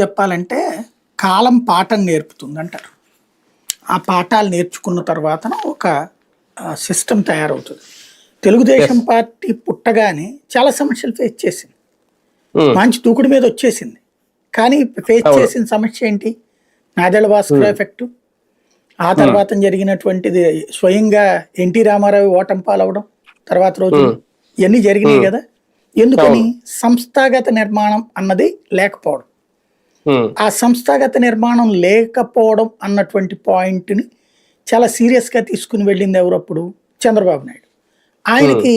చెప్పాలంటే కాలం పాఠం నేర్పుతుంది అంటారు ఆ పాఠాలు నేర్చుకున్న తర్వాత ఒక సిస్టమ్ తయారవుతుంది. తెలుగుదేశం పార్టీ పుట్టగానే చాలా సమస్యలు ఫేస్ చేసింది. ఉమ్, మంచి దూకుడు మీద వచ్చేసింది. కానీ ఫేస్ చేసిన సమస్య ఏంటి? నాదెళ్ళ భాస్కర్ ఎఫెక్ట్. ఆ తర్వాత జరిగినటువంటిది స్వయంగా ఎన్టీ రామారావు ఓటం పాలవడం తర్వాత రోజు ఇవన్నీ జరిగినాయి కదా. ఎందుకని? సంస్థాగత నిర్మాణం అన్నది లేకపోవడం. ఆ సంస్థాగత నిర్మాణం లేకపోవడం అన్నటువంటి పాయింట్ని చాలా సీరియస్గా తీసుకుని వెళ్ళింది ఎవరప్పుడు చంద్రబాబు నాయుడు. ఆయనకి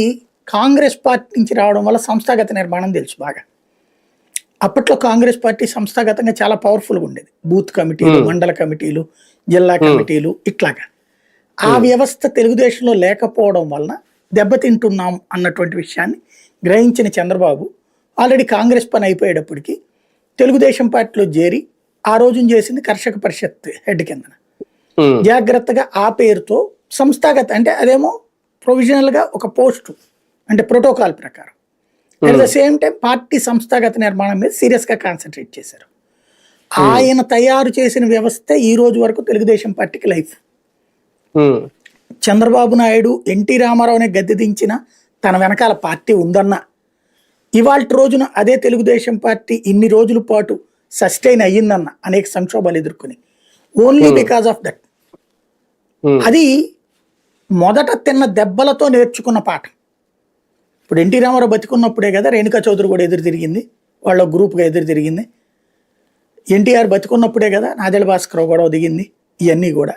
కాంగ్రెస్ పార్టీ నుంచి రావడం వల్ల సంస్థాగత నిర్మాణం తెలుసు బాగా. అప్పట్లో కాంగ్రెస్ పార్టీ సంస్థాగతంగా చాలా పవర్ఫుల్గా ఉండేది. బూత్ కమిటీలు మండల కమిటీలు జిల్లా కమిటీలు ఇట్లాగా. ఆ వ్యవస్థ తెలుగుదేశంలో లేకపోవడం వలన దెబ్బతింటున్నాం అన్నటువంటి విషయాన్ని గ్రహించిన చంద్రబాబు ఆల్రెడీ కాంగ్రెస్ పని అయిపోయేటప్పటికి తెలుగుదేశం పార్టీలో చేరి ఆ రోజున చేసింది కర్షక పరిషత్ హెడ్ కిందన. ఉమ్, జాగ్రత్తగా ఆ పేరుతో సంస్థాగత అంటే అదేమో ప్రొవిజనల్గా ఒక పోస్టు అంటే ప్రోటోకాల్ ప్రకారం. At the same time party సంస్థాగత నిర్మాణం మీద సీరియస్గా కాన్సన్ట్రేట్ చేశారు. ఆయన తయారు చేసిన వ్యవస్థ ఈ రోజు వరకు తెలుగుదేశం పార్టీకి life. Chandrababu Naidu N T రామారావునే గద్దె దించిన తన వెనకాల పార్టీ ఉందన్న ఇవాళ రోజున అదే తెలుగుదేశం పార్టీ ఇన్ని రోజుల పాటు సస్టైన్ అయ్యిందన్న అనేక సంక్షోభాలు ఎదుర్కొని. ఓన్లీ బికాస్ ఆఫ్ దట్ అది మొదట తిన్న దెబ్బలతో నేర్చుకున్న పాఠం. ఇప్పుడు ఎన్టీ రామారావు బతికున్నప్పుడే కదా రేణుకా చౌదరి కూడా ఎదురు తిరిగింది. వాళ్ళ గ్రూప్గా ఎదురు తిరిగింది. ఎన్టీఆర్ బతికున్నప్పుడే కదా నాదెళ్ళ భాస్కర్ గొడవ దిగింది. ఇవన్నీ కూడా.